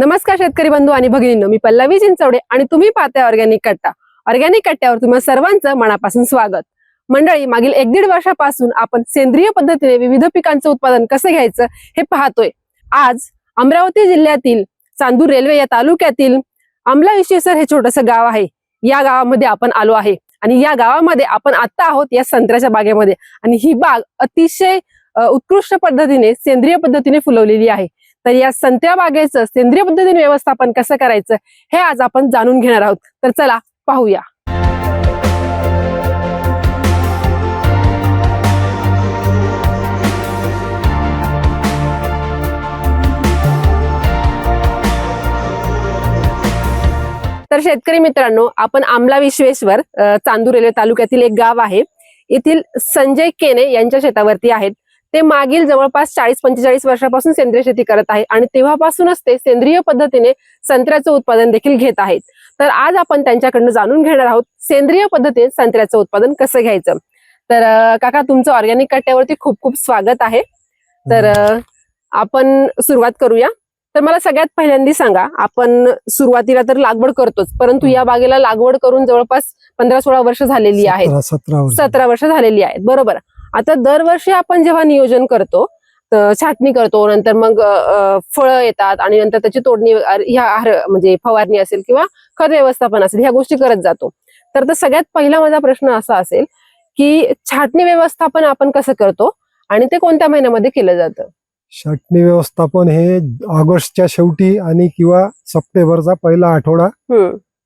नमस्कार शेतकरी बंधू आणि भगिनींनो मी पल्लवी चिंचवडे आणि तुम्ही पाहताय ऑर्गॅनिक कट्टा. ऑर्गॅनिक कट्ट्यावर तुम्हा सर्वांचं मनापासून स्वागत. मंडळी मागील एक दीड वर्षापासून आपण सेंद्रिय पद्धतीने विविध पिकांचं उत्पादन कसं घ्यायचं हे पाहतोय. आज अमरावती जिल्ह्यातील चांदूर रेल्वे या तालुक्यातील अमला विश्वेसर हे छोटंसं गाव आहे. या गावामध्ये आपण आलो आहे आणि या गावामध्ये आपण आता आहोत या संत्र्याच्या बागेमध्ये आणि ही बाग अतिशय उत्कृष्ट पद्धतीने सेंद्रिय पद्धतीने फुलवलेली आहे. तर या संत्र्या बागेचं सेंद्रिय पद्धतीने व्यवस्थापन कसं करायचं हे आज आपण जाणून घेणार आहोत. तर चला पाहूया. तर शेतकरी मित्रांनो आपण आमला विश्वेश्वर चांदूर रेल्वे तालुक्यातील एक गाव आहे. येथील संजय केने यांच्या शेतावरती आहेत. ते मागील जवळपास चाळीस पंचेचाळीस वर्षापासून सेंद्रिय शेती करत आहेत आणि तेव्हापासूनच ते सेंद्रिय पद्धतीने संत्र्याचं उत्पादन देखील घेत आहेत. तर आज आपण त्यांच्याकडनं जाणून घेणार आहोत सेंद्रिय पद्धतीने संत्र्याचं उत्पादन कसं घ्यायचं. तर काका तुमचं ऑर्गॅनिक कट्ट्यावरती खूप खूप स्वागत आहे. तर आपण सुरुवात करूया. तर मला सगळ्यात पहिल्यांदा सांगा आपण सुरुवातीला तर लागवड करतोच परंतु या बागेला लागवड करून जवळपास पंधरा सोळा वर्ष झालेली आहेत. सतरा वर्ष झालेली आहेत. बरोबर. आता दरवर्षी आपण जेव्हा नियोजन करतो तर छाटणी करतो नंतर मग फळं येतात आणि नंतर त्याची तोडणी ह्या आहार- म्हणजे फवारणी असेल किंवा खत व्यवस्थापन असेल ह्या गोष्टी करत जातो. तर तर सगळ्यात पहिला माझा प्रश्न असा असेल की छाटणी व्यवस्थापन आपण कसं करतो आणि ते कोणत्या महिन्यामध्ये केलं जातं? छाटणी व्यवस्थापन हे ऑगस्टच्या शेवटी आणि किंवा सप्टेंबरचा पहिला आठवडा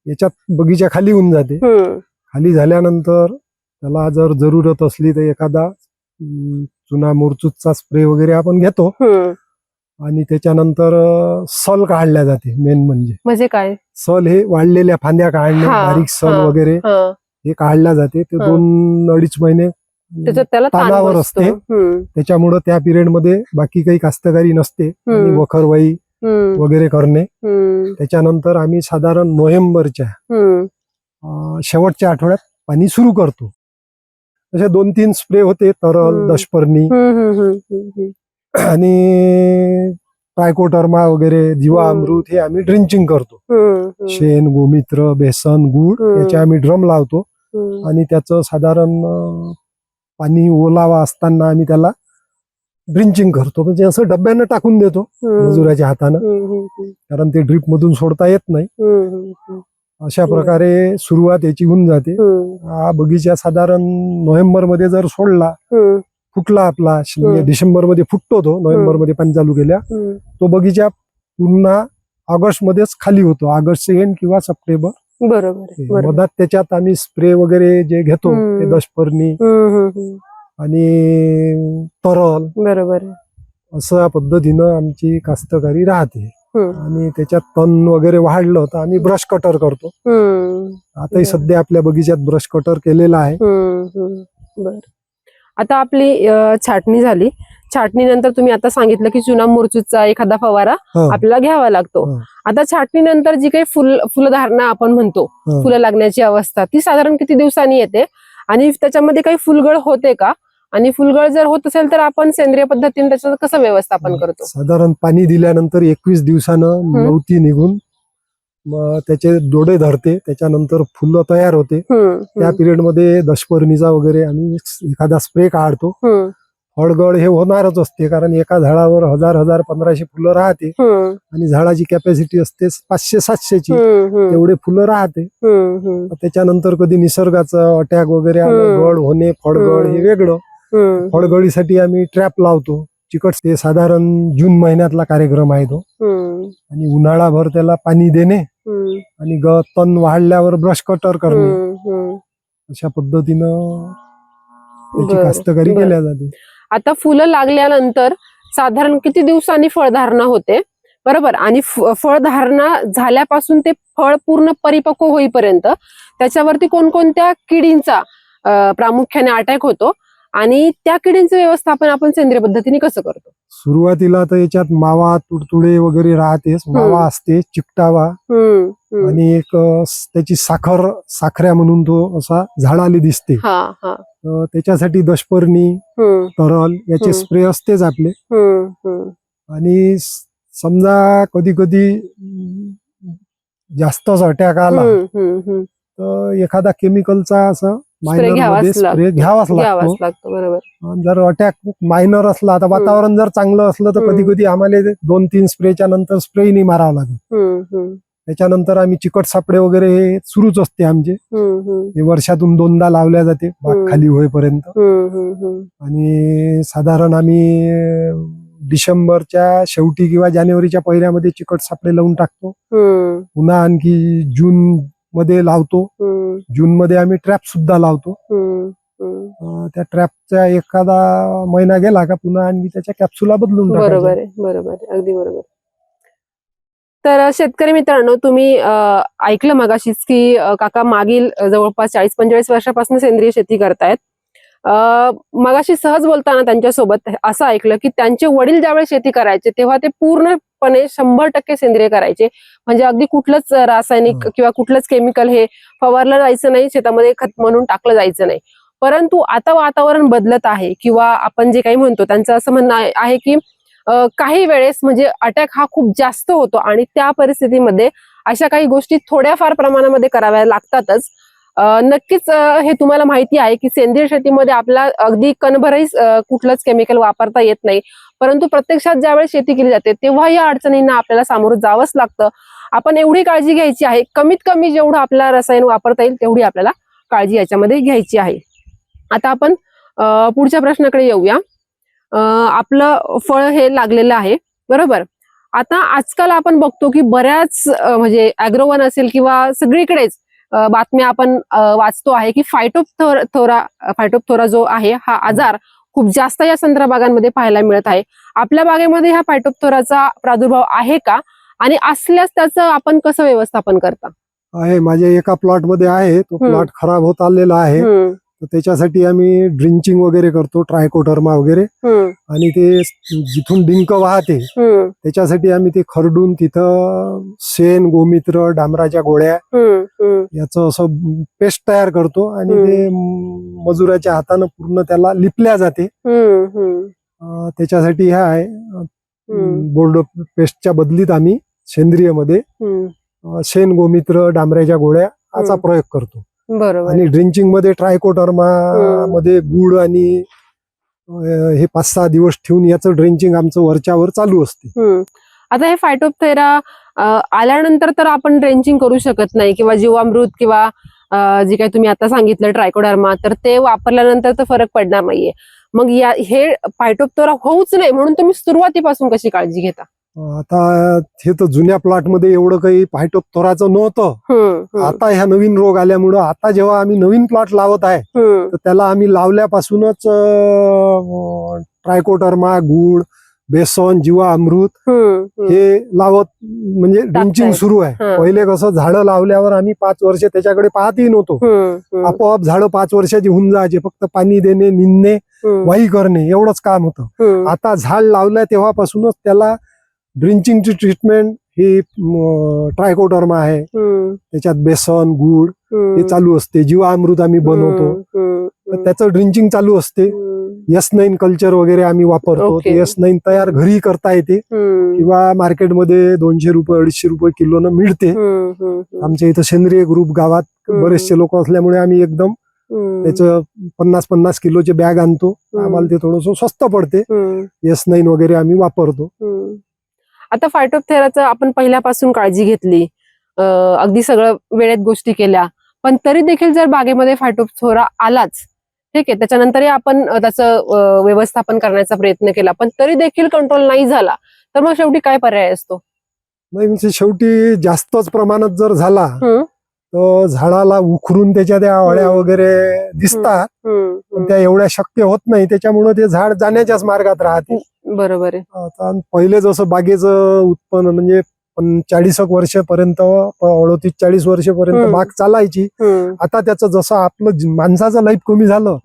याच्यात बगीचा खाली होऊन जाते. खाली झाल्यानंतर त्याला जर जरूरत असली तर एखादा चुना मुरचूचा स्प्रे वगैरे आपण घेतो. आणि त्याच्यानंतर सल काढल्या जाते मेन म्हणजे म्हणजे काय सल हे वाढलेल्या फांद्या काढणे बारीक सल. वगैरे हं, काढल्या जाते ते. दोन अडीच महिने तानावर. असते. त्याच्यामुळं त्या पिरियडमध्ये बाकी काही कास्तकारी नसते आणि. वखरवाई वगैरे करणे त्याच्यानंतर आम्ही साधारण नोव्हेंबरच्या शेवटच्या आठवड्यात पाणी सुरू करतो असे दोन तीन स्प्रे होते तरल. दशपर्णी. आणि ट्रायकोटर्मा वगैरे जीवा. अमृत हे आम्ही ड्रिंचिंग करतो शेण गोमित्र बेसन गुळ हम्म. याचे आम्ही ड्रम लावतो. आणि त्याचं साधारण पाणी ओलावा असताना आम्ही त्याला ड्रिंचिंग करतो म्हणजे असं डब्यानं टाकून देतो. मजुराच्या हातानं कारण ते ड्रीप मधून सोडता येत नाही अशा. प्रकारे सुरुवात याची होऊन जाते हा बगीचा साधारण नोव्हेंबरमध्ये जर सोडला फुटला आपला म्हणजे. डिसेंबरमध्ये फुटतो तो नोव्हेंबरमध्ये पाणी चालू केल्या. तो बगीचा पुन्हा ऑगस्ट मध्येच खाली होतो ऑगस्ट एंड किंवा सप्टेंबर बरोबर मधात त्याच्यात आम्ही स्प्रे वगैरे जे घेतो. ते दशपर्णी. आणि तरल बरोबर. अशा पद्धतीनं आमची कास्तकारी राहते आणि त्याच्यात तण वगैरे वाढलं तर आम्ही ब्रश कटर करतो आताही. सध्या आपल्या बगीच्यात ब्रश कटर केलेला आहे. बर आता आपली छाटणी झाली छाटणीनंतर तुम्ही आता सांगितलं की चुना मुरचूचा एखादा फवारा. आपल्याला घ्यावा लागतो. आता छाटणीनंतर जी काही फुल फुलधारणा आपण म्हणतो. फुलं लागण्याची अवस्था ती साधारण किती दिवसांनी येते आणि त्याच्यामध्ये काही फुलगळ होते का आणि फुलगळ जर होत असेल तर आपण सेंद्रिय पद्धतीने त्याचं कसं व्यवस्थापन करतो? साधारण पाणी दिल्यानंतर एकवीस दिवसानं नवती निघून मग त्याचे डोळे धरते त्याच्यानंतर फुलं तयार होते. त्या पिरियडमध्ये दशपर्णीचा वगैरे आम्ही एखादा स्प्रे काढतो. फळगड हे होणारच असते कारण एका झाडावर हजार हजार पंधराशे फुलं राहते. आणि झाडाची कॅपॅसिटी असते पाचशे सातशेची. तेवढे फुलं राहते. त्याच्यानंतर कधी निसर्गाचं अटॅक वगैरे. गड होणे फळगड हे. वेगळं. हम्म, फळगडीसाठी आम्ही ट्रॅप लावतो. चिकट ते साधारण जून महिन्यातला कार्यक्रम आहे तो. आणि उन्हाळाभर त्याला पाणी देणे आणि ग तण वाढल्यावर ब्रश कटर करणे. अशा पद्धतीनं त्याची कास्तकारी. केल्या जाते. आता फुलं लागल्यानंतर साधारण किती दिवसांनी फळधारणा होते? बरोबर. आणि फळधारणा झाल्यापासून ते फळ पूर्ण परिपक्व होईपर्यंत त्याच्यावरती कोणकोणत्या किडींचा प्रामुख्याने अटॅक होतो? आणि त्या किडींचं व्यवस्थापन आपण सेंद्रिय पद्धतीने कसं करतो? सुरुवातीला तर याच्यात मावा तुडतुडे वगैरे राहतेच. मावा असते चिकटावा. आणि एक त्याची साखर साखऱ्या म्हणून तो असा झाडाली दिसते. त्याच्यासाठी दशपर्णी तरल याचे. स्प्रे असतेच आपले. आणि समजा कधी कधी जास्तच अटॅक आला. तर एखादा केमिकलचा असं स्प्रे लागतो. घ्यावाच लागतो. बरोबर. जर अटॅक मायनर असला आता वातावरण जर चांगलं असलं तर. कधी कधी आम्हाला दोन तीन स्प्रेच्या नंतर स्प्रे नाही मारावं हम्म, त्याच्यानंतर आम्ही चिकट सापडे वगैरे हे सुरूच असते आमचे. हे वर्षातून दोनदा लावल्या जाते बाग. खाली होईपर्यंत. आणि साधारण आम्ही डिसेंबरच्या शेवटी किंवा जानेवारीच्या पहिल्यामध्ये चिकट सापडे लावून टाकतो. पुन्हा आणखी जून मध्ये लावतो. जून मध्ये आम्ही ट्रॅप सुद्धा लावतो. अं, त्या ट्रॅपचा एखादा महिना गेला का पुन्हा आणखी त्याच्या कॅप्सुला बदलून बरोबर. आहे बरोबर आहे. अगदी बरोबर तर अ, शेतकरी मित्रांनो तुम्ही अ, ऐकलं मगाशीच की अ, काका मागील अ, जवळपास चाळीस पंचेचाळीस वर्षापासून सेंद्रिय शेती करतायत. मगाशी सहज बोलताना त्यांच्यासोबत असं ऐकलं की त्यांचे वडील ज्यावेळेस शेती करायचे तेव्हा ते पूर्णपणे शंभर टक्के सेंद्रिय करायचे. म्हणजे अगदी कुठलंच रासायनिक. किंवा कुठलंच केमिकल हे फवारलं जायचं नाही शेतामध्ये खत म्हणून टाकलं जायचं नाही. परंतु आता वातावरण बदलत आहे किंवा आपण जे काही म्हणतो त्यांचं असं म्हणणं आहे- की काही वेळेस म्हणजे अटॅक हा खूप जास्त होतो आणि त्या परिस्थितीमध्ये अशा काही गोष्टी थोड्याफार प्रमाणामध्ये कराव्या लागतातच. नक्कीच हे तुम्हाला माहिती आहे की सेंद्रिय शेतीमध्ये आपला अगदी कणभरही कुठलंच केमिकल वापरता येत नाही. परंतु प्रत्यक्षात ज्यावेळेस शेती केली जाते तेव्हा या अडचणींना आपल्याला सामोरं जावंच लागतं. आपण एवढी काळजी घ्यायची आहे कमीत कमी जेवढं आपला रसायन वापरता येईल तेवढी आपल्याला काळजी याच्यामध्ये घ्यायची आहे. आता आपण पुढच्या प्रश्नाकडे येऊया. आपलं फळ हे लागलेलं आहे बरोबर? आता आजकाल आपण बघतो की बऱ्याच म्हणजे अॅग्रोवन असेल किंवा सगळीकडेच बातम्या आपण वाचतो आहे की फायटोथोरा फायटोथोरा जो आहे हा आजार खूप जास्त या संत्रा बागांमध्ये पाहायला मिळत आहे. आपल्या बागेमध्ये हा फायटोथोराचा प्रादुर्भाव आहे का? आणि असल्यास त्याचं आपण कसं व्यवस्थापन करता? आहे माझ्या एका प्लॉटमध्ये आहे तो. प्लॉट खराब होत आलेला आहे. तर त्याच्यासाठी आम्ही ड्रिंचिंग वगैरे करतो ट्रायकोटर्मा वगैरे. आणि ते जिथून डिंक वाहते त्याच्यासाठी आम्ही ते खरडून तिथं शेण गोमित्र डांबराच्या गोळ्या याचं असं पेस्ट तयार करतो आणि. ते मजुराच्या हातानं पूर्ण त्याला लिपल्या जाते. त्याच्यासाठी हे आहे. बोर्ड बदलीत बदलीत आम्ही सेंद्रियमध्ये हम्म. अं, शेण गोमित्र डांबऱ्याच्या गोळ्या याचा. प्रयोग करतो. बरोबर. आणि ड्रिंचिंगमध्ये ट्रायकोटर्मा मध्ये गुळ आणि हे पाच सहा दिवस ठेवून याचं ड्रिंचिंग आमचं वरच्यावर चालू असते. आता हे फायटोप्थेरा आल्यानंतर तर आपण ड्रेंचिंग करू शकत नाही किंवा जीवामृत किंवा जे काही तुम्ही आता सांगितलं ट्रायकोडर्मा तर ते वापरल्यानंतर तर फरक पडणार नाहीये. मग या हे फायटोप्थोरा होऊच नाही म्हणून तुम्ही सुरुवातीपासून कशी काळजी घेता? आता हे तर जुन्या प्लॉटमध्ये एवढं काही फायटोप्थोराचं नव्हतं. हम्म, हम्म, आता ह्या नवीन रोग आल्यामुळं आता जेव्हा आम्ही नवीन प्लॉट लावत आहे तर त्याला आम्ही लावल्यापासूनच ट्रायकोटर्मा गुळ बेसन जीवा अमृत. हे लावत म्हणजे ड्रिंचिंग सुरू आहे. पहिले कसं झाडं लावल्यावर आम्ही पाच वर्ष त्याच्याकडे पाहतही नव्हतो. आपोआप झाडं पाच वर्षाची होऊन जायचे फक्त पाणी देणे निंदणे वाही करणे एवढंच काम होतं. आता झाड लावलंय तेव्हापासूनच त्याला ड्रिंचिंगची ट्रीटमेंट ही ट्रायकोटर्मा आहे. त्याच्यात बेसन गुळ हम्म, हे चालू असते. जीवामृत आम्ही बनवतो. त्याचं ड्रिंचिंग चालू असते. एस नाईन कल्चर वगैरे आम्ही वापरतो. एस नाईन तयार घरी करता येते. किंवा मार्केटमध्ये दोनशे रुपये अडीचशे रुपये किलोनं मिळते. हम्म, हम्म, हम्म, आमच्या इथं सेंद्रिय ग्रुप गावात. बरेचसे लोक असल्यामुळे आम्ही एकदम त्याचं पन्नास पन्नास किलोचे बॅग आणतो. आम्हाला ते थोडंसं स्वस्त पडते. एस नाईन वगैरे आम्ही वापरतो. आता फायटोथेराचं आपण पहिल्यापासून काळजी घेतली. अगदी सगळं वेळेत गोष्टी केल्या. पण तरी देखील जर बागेमध्ये फायटोथोरा आलाच ठीक आहे त्याच्यानंतरही आपण त्याचं व्यवस्थापन करण्याचा प्रयत्न केला. पण तरी देखील कंट्रोल नाही झाला तर मग शेवटी काय पर्याय असतो? नाही म्हणजे शेवटी जास्तच प्रमाणात जर झाला झाडाला उखरून त्याच्या त्या अळ्या. वगैरे दिसतात त्या एवढ्या शक्य होत नाही त्याच्यामुळे ते झाड जाण्याच्याच मार्गात राहते. बरोबर आहे. पहिले जसं बागेचं उत्पन्न म्हणजे चाळीस वर्षापर्यंत अडतीस चाळीस वर्षापर्यंत. बाग चालायची. आता त्याचं जसं आपलं माणसाचं लाईफ कमी झालं.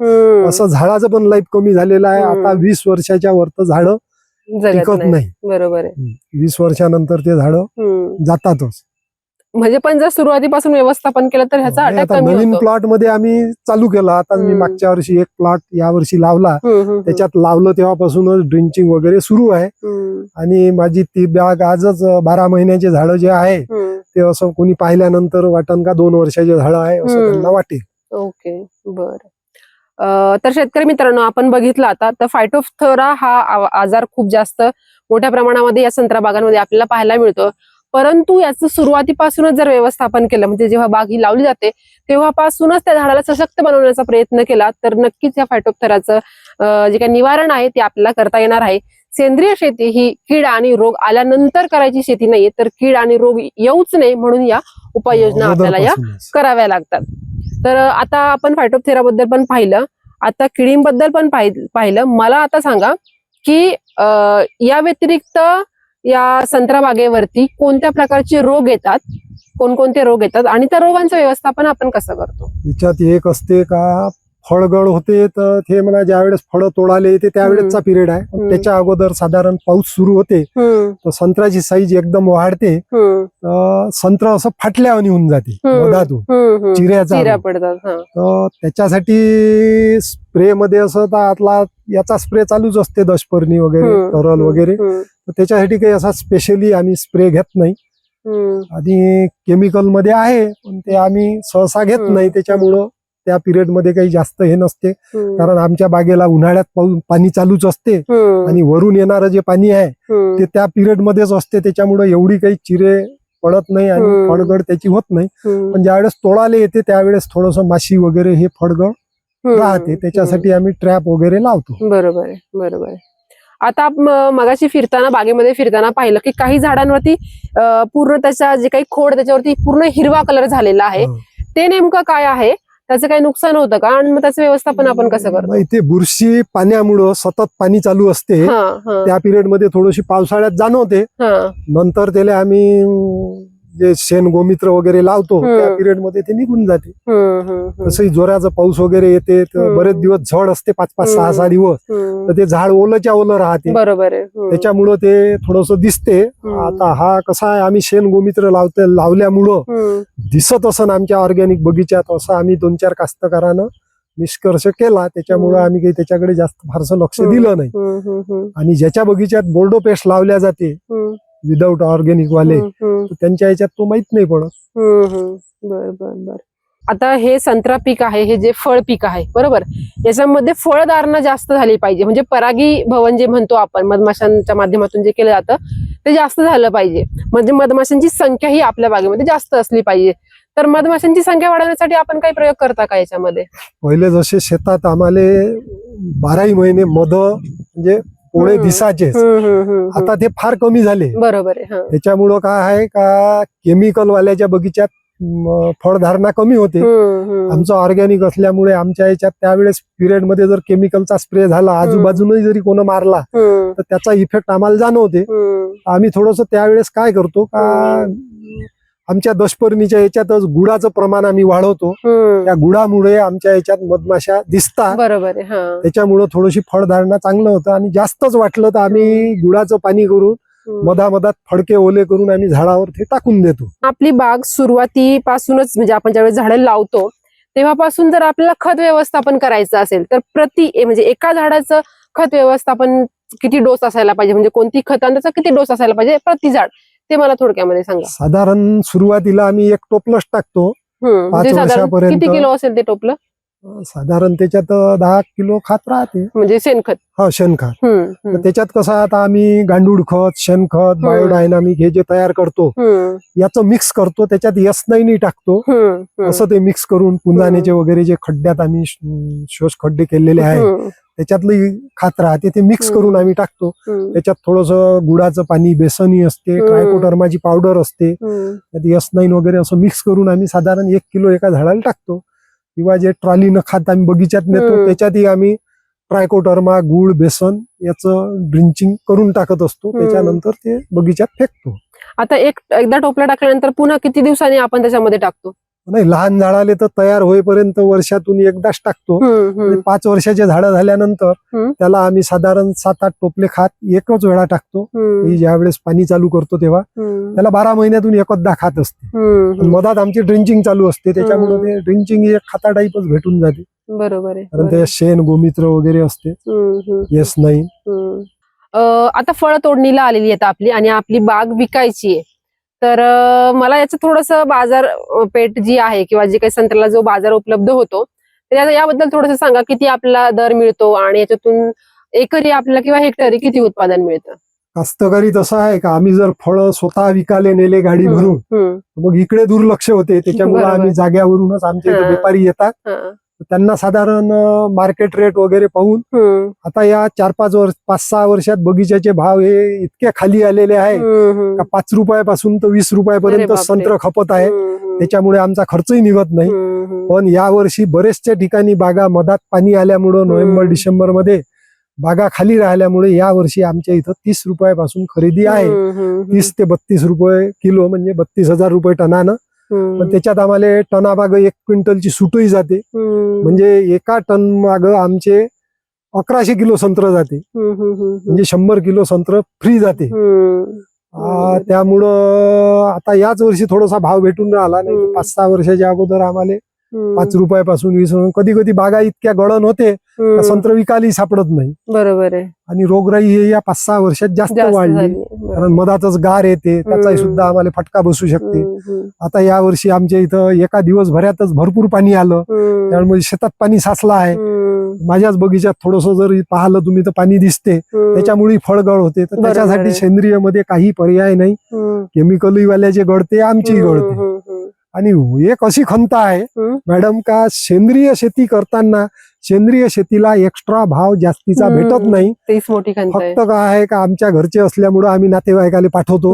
असं झाडाचं पण लाईफ कमी झालेलं आहे. आता वीस वर्षाच्या वरत झाडं टिकत नाही. बरोबर आहे. वीस वर्षानंतर ते झाडं. जातातच. म्हणजे पण जर सुरुवातीपासून व्यवस्थापन केलं तर ह्याचा अटॅक नवीन प्लॉटमध्ये आम्ही चालू केलं आता मी. मागच्या वर्षी एक प्लॉट या वर्षी लावला. त्याच्यात लावलं तेव्हापासूनच ड्रिंचिंग वगैरे सुरू आहे आणि माझी ती बॅग आजच बारा महिन्याचे झाडं जे आहे. ते असं कोणी पाहिल्यानंतर वाटन का दोन वर्षाचे झाड आहे असं. त्यांना वाटेल ओके बर तर शेतकरी मित्रांनो आपण बघितलं आता तर फायटोफथोरा हा आजार खूप जास्त मोठ्या प्रमाणामध्ये या संत्रा बागांमध्ये आपल्याला पाहायला मिळतो परंतु याचं सुरुवातीपासूनच जर व्यवस्थापन केलं म्हणजे जेव्हा बाग ही लावली जाते तेव्हापासूनच त्या झाडाला सशक्त बनवण्याचा प्रयत्न केला तर नक्कीच या फायटोपथराचं जे काही निवारण आहे ते आपल्याला करता येणार आहे. सेंद्रिय शेती ही कीड आणि रोग आल्यानंतर करायची शेती नाहीये तर कीड आणि रोग येऊच नये म्हणून या उपाययोजना आपल्याला या. कराव्या लागतात. तर आता आपण फायटोपथेरा बद्दल पण पाहिलं आता किडींबद्दल पण पाहि- पाहिलं. मला आता सांगा की या व्यतिरिक्त या संत्रा बागेवरती कोणत्या प्रकारचे रोग येतात कोणकोणते रोग येतात आणि त्या रोगांचं व्यवस्थापन आपण कसं करतो? याच्यात एक असते का फळगळ होते तर ते मला ज्यावेळेस फळं तोडाले येते त्यावेळेसचा पिरियड आहे. त्याच्या अगोदर साधारण पाऊस सुरू होते तर संत्र्याची साईज एकदम वाढते संत्र असं फाटल्यावानी होऊन जाते. मधातून. चिऱ्याचा तर त्याच्यासाठी स्प्रे मध्ये असं तर आतला याचा स्प्रे चालूच असते दशपर्णी वगैरे तरल वगैरे. तर त्याच्यासाठी काही असा स्पेशली आम्ही स्प्रे घेत नाही. आणि केमिकलमध्ये आहे पण ते आम्ही सहसा घेत. नाही त्याच्यामुळं त्या पिरियडमध्ये काही जास्त हे नसते. कारण आमच्या बागेला उन्हाळ्यात पाणी चालूच असते. आणि वरून येणारं जे पाणी आहे ते त्या पिरियड मध्येच असते. त्याच्यामुळं एवढी काही चिरे पडत नाही आणि. फळगड त्याची होत नाही. पण ज्यावेळेस तोडाले येते त्यावेळेस थोडस माशी वगैरे हे फळगड राहते. त्याच्यासाठी आम्ही ट्रॅप वगैरे लावतो. बरोबर आहे बरोबर आहे. आता मगाशी फिरताना बागेमध्ये फिरताना पाहिलं की काही झाडांवरती पूर्ण त्याचा जे काही खोड त्याच्यावरती पूर्ण हिरवा कलर झालेला आहे. हा. ते नेमकं काय आहे? त्याचं काही नुकसान होतं का? आणि मग त्याचं व्यवस्थापन आपण कसं करतो? ते बुरशी पाण्यामुळं सतत पाणी चालू असते. त्या पिरियडमध्ये थोडीशी पावसाळ्यात जाणवते. हा. नंतर त्याला आम्ही जे शेण गोमित्र वगैरे लावतो. त्या पिरियडमध्ये ते निघून जाते तसंही जोराचा पाऊस वगैरे येते. बरेच दिवस झड असते पाच पाच सहा सहा. दिवस. तर ते झाड ओलच्या ओलं राहते बरोबर त्याच्यामुळं ते थोडस दिसते. आता हा कसा आहे आम्ही शेण गोमित्र लावते लावल्यामुळं दिसत असं आमच्या ऑर्गॅनिक बगीच्यात असं आम्ही दोन चार कास्तकारानं निष्कर्ष केला त्याच्यामुळं. आम्ही काही त्याच्याकडे जास्त फारसं लक्ष. दिलं नाही आणि ज्याच्या बगीच्यात बोर्डो पेस्ट लावल्या जाते विदाऊट ऑर्गॅनिक वाले. तर त्यांच्या ह्याच्यात तो माहीत नाही पडत. बर बर बर. आता हे संत्रा पीक आहे हे जे फळ पीक आहे बरोबर? याच्यामध्ये फळधारणा जास्त झाली पाहिजे. म्हणजे परागी भवन जे म्हणतो आपण मधमाशांच्या माध्यमातून जे केलं जातं ते जास्त झालं पाहिजे. म्हणजे मधमाशांची संख्या ही आपल्या बागेमध्ये जास्त असली पाहिजे. तर मधमाशांची संख्या वाढवण्यासाठी आपण काही प्रयोग करता का याच्यामध्ये? पहिले जसे शेतात आम्हाला बाराही महिने मध म्हणजे पोळे हम्म. आता ते फार कमी झाले. बरोबर आहे. त्याच्यामुळं काय आहे का केमिकल वाल्याच्या बगीच्यात फळधारणा कमी होते. आमचं ऑर्गॅनिक असल्यामुळे आमच्या याच्यात त्यावेळेस पिरियडमध्ये जर केमिकलचा स्प्रे झाला आजूबाजूनही जरी कोण मारला तर त्याचा इफेक्ट आम्हाला जाणवते. आम्ही थोडस त्यावेळेस काय करतो का आमच्या दशपर्णीच्या याच्यातच गुळाचं प्रमाण आम्ही वाढवतो. त्या गुळामुळे आमच्या याच्यात मधमाशा दिसतात. बरोबर त्याच्यामुळं थोडीशी फळधारणा चांगलं होतं आणि जास्तच वाटलं तर आम्ही गुळाचं पाणी करून. मधामधात फडके ओले करून आम्ही झाडावर ते टाकून देतो. आपली बाग सुरुवातीपासूनच म्हणजे आपण ज्यावेळेस झाडं लावतो तेव्हापासून जर आपल्याला खत व्यवस्थापन करायचं असेल तर प्रति म्हणजे एका झाडाचं खत व्यवस्थापन किती डोस असायला पाहिजे? म्हणजे कोणती खतांचा किती डोस असायला पाहिजे? प्रति झाड. ते मला थोडक्यामध्ये सांगा. साधारण सुरुवातीला आम्ही एक टोपलंच टाकतो. हम्म. पाच म्हणजे साधारण वर्षापर्यंत- किती किलो असेल ते टोपलं? साधारण त्याच्यात दहा किलो खात राहते. म्हणजे शेणखत. हा शेणखत. हम्म, तर हम्म, त्याच्यात कसं आता आम्ही गांडूळ खत शेणखत बायोडायनामिक हे जे तयार करतो हम्म, याचं मिक्स करतो त्याच्यात यस नाही टाकतो. हम्म, हम्म, असं ते मिक्स करून पुंजाण्याचे वगैरे जे खड्ड्यात आम्ही श- शोष खड्डे केलेले आहे हम्म, त्याच्यातलं खात राहते ते मिक्स. करून आम्ही टाकतो त्याच्यात थोडस गुळाचं पाणी बेसनी असते. ट्रायकोटर्माची पावडर असते यस नाईन वगैरे असं मिक्स करून आम्ही साधारण एक किलो एका झाडाला टाकतो किंवा जे ट्रॉलीनं खात आम्ही बगीच्यात नेतो. त्याच्यातही आम्ही ट्रायकोटर्मा गुळ बेसन याचं ड्रिंचिंग करून टाकत असतो. त्याच्यानंतर ते बगीच्यात फेकतो आता एक एकदा टोपला टाकल्यानंतर पुन्हा किती दिवसांनी आपण त्याच्यामध्ये टाकतो नाही लहान झाडाले तर तयार होईपर्यंत वर्षातून एकदाच टाकतो. पाच वर्षाचे झाडं झाल्यानंतर. त्याला आम्ही साधारण सात आठ टोपले खात एकच वेळा टाकतो. हम्म, ही ज्या वेळेस पाणी चालू करतो तेव्हा त्याला बारा महिन्यातून एकदा खात असते. मधात आमची ड्रिंचिंग चालू असते. त्याच्यामुळे. ते ड्रिंचिंग एक खाता टाईपच भेटून जाते. बरोबर आहे कारण. ते शेण गोमित्र वगैरे असते. येस नाही. आता फळ तोडणीला आलेली आहेत आपली आणि आपली बाग विकायची आहे. तर मला याचं थोडस बाजार अं, पेठ जी आहे किंवा जी काही संत्र्याला जो बाजार उपलब्ध होतो तर याबद्दल थोडस सांगा किती आपला दर मिळतो आणि याच्यातून एकरी आपल्याला किंवा हेक्टरी किती उत्पादन मिळतं? कास्तकारी तसं आहे का? आम्ही जर फळं स्वतः विकाले नेले गाडी भरून मग इकडे दुर्लक्ष होते. त्याच्यामुळे. आम्ही जाग्यावरूनच आमचे. व्यापारी येतात. त्यांना साधारण मार्केट रेट वगैरे पाहून आता या चार पाच वर्ष पाच सहा वर्षात बगीच्याचे भाव हे इतके खाली आलेले आहे. का पाच रुपयापासून तर वीस रुपयापर्यंत. संत्र खपत आहे. त्याच्यामुळे आमचा खर्चही निघत नाही. पण यावर्षी बरेचशा ठिकाणी बागा मधात पाणी आल्यामुळं नोव्हेंबर. डिसेंबरमध्ये बागा खाली राहिल्यामुळे यावर्षी आमच्या इथं तीस रुपयापासून खरेदी आहे. तीस ते बत्तीस रुपये किलो म्हणजे बत्तीस हजार रुपये टनानं पण त्याच्यात आम्हाला टना माग एक क्विंटलची सुटही जाते. म्हणजे एका टन माग आमचे अकराशे किलो संत्र जाते. म्हणजे शंभर किलो संत्र फ्री जाते. त्यामुळं आता याच वर्षी थोडासा भाव भेटून राहिला नाही. पाच सहा वर्षाच्या अगोदर आम्हाला पाच रुपयापासून वीस रुपये कधी कधी बागा इतक्या गळण होते. संत्र विकायलाही सापडत नाही. बरोबर आहे. आणि रोगराई हे या पाच सहा वर्षात जास्त वाढली. कारण मधातच गार येते त्याचाही. सुद्धा आम्हाला फटका बसू शकते. आता या वर्षी आमच्या इथं एका दिवसभरातच भरपूर पाणी आलं. त्यामुळे शेतात पाणी साचलं आहे. माझ्याच बगीच्यात थोडस जर पाहिलं तुम्ही तर पाणी दिसते. त्याच्यामुळे फळगळ होते. तर त्याच्यासाठी. सेंद्रियमध्ये काही पर्याय नाही. हम्म, केमिकल वाल्याचे गळते आमचीही गळते. आणि एक अशी खंत आहे. मॅडम का सेंद्रिय शेती करताना सेंद्रिय शेतीला एक्स्ट्रा भाव जास्तीचा. भेटत नाही? तीच मोठी खंत आहे. फक्त काय आहे का आमच्या घरचे असल्यामुळं आम्ही नातेवाईकाला पाठवतो?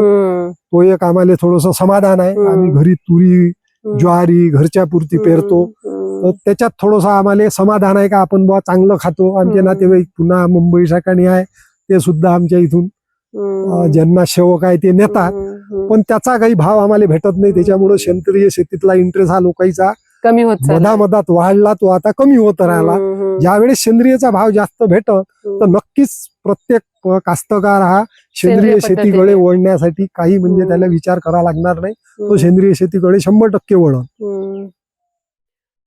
तो एक आम्हाला थोडस समाधान आहे. आम्ही घरी तुरी. ज्वारी घरच्या पुरती पेरतो. तर त्याच्यात थोडंसं आम्हाला समाधान आहे का आपण बुवा चांगलं खातो? आमचे. नातेवाईक पुन्हा मुंबई ठिकाणी आहे. ते सुद्धा आमच्या इथून ज्यांना सेवक आहे ते नेतात. पण त्याचा काही भाव आम्हाला भेटत नाही त्याच्यामुळे सेंद्रिय शेतीतला इंटरेस्ट हा लोकांचा कमी होत. मधामधात वाढला तो आता कमी होत राहिला ज्यावेळेस सेंद्रियचा भाव जास्त भेटत. तर नक्कीच प्रत्येक कास्तकार हा सेंद्रिय शेतीकडे. वळण्यासाठी काही म्हणजे. त्याला विचार करावा लागणार नाही तो. सेंद्रिय शेतीकडे शंभर टक्के वळण.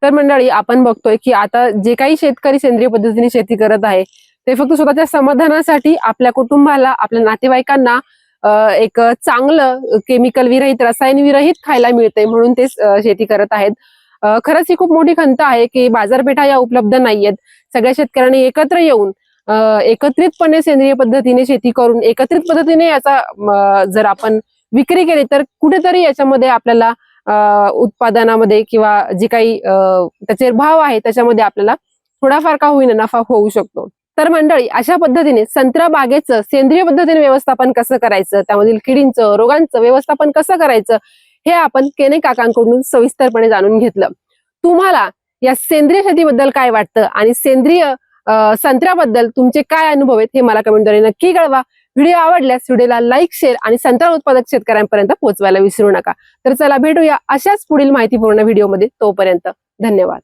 तर मंडळी आपण बघतोय की आता जे काही शेतकरी सेंद्रिय पद्धतीने शेती करत आहे ते फक्त स्वतःच्या समाधानासाठी आपल्या कुटुंबाला आपल्या नातेवाईकांना एक चांगलं केमिकल विरहित रसायन विरहित खायला मिळते म्हणून ते शेती करत आहेत. खरंच ही खूप मोठी खंत आहे की बाजारपेठा या उपलब्ध नाहीयेत. सगळ्या शेतकऱ्यांनी एकत्र येऊन एकत्रितपणे सेंद्रिय पद्धतीने शेती करून एकत्रित पद्धतीने याचा जर आपण विक्री केली तर कुठेतरी याच्यामध्ये आपल्याला उत्पादनामध्ये किंवा जे काही त्याचे भाव आहे त्याच्यामध्ये आपल्याला थोडाफार का होईना नफा होऊ शकतो. तर मंडळी अशा पद्धतीने संत्रा बागेचं सेंद्रिय पद्धतीने व्यवस्थापन कसं करायचं त्यामधील किडींचं रोगांचं व्यवस्थापन कसं करायचं हे आपण केने काकांकडून सविस्तरपणे जाणून घेतलं. तुम्हाला या सेंद्रिय शेतीबद्दल काय वाटतं आणि सेंद्रिय संत्र्याबद्दल तुमचे काय अनुभव आहेत हे मला कमेंटद्वारे नक्की कळवा. व्हिडिओ आवडल्यास व्हिडिओला लाईक शेअर आणि संत्रा उत्पादक शेतकऱ्यांपर्यंत पोहोचवायला विसरू नका. तर चला भेटूया अशाच पुढील माहितीपूर्ण व्हिडिओमध्ये तोपर्यंत धन्यवाद.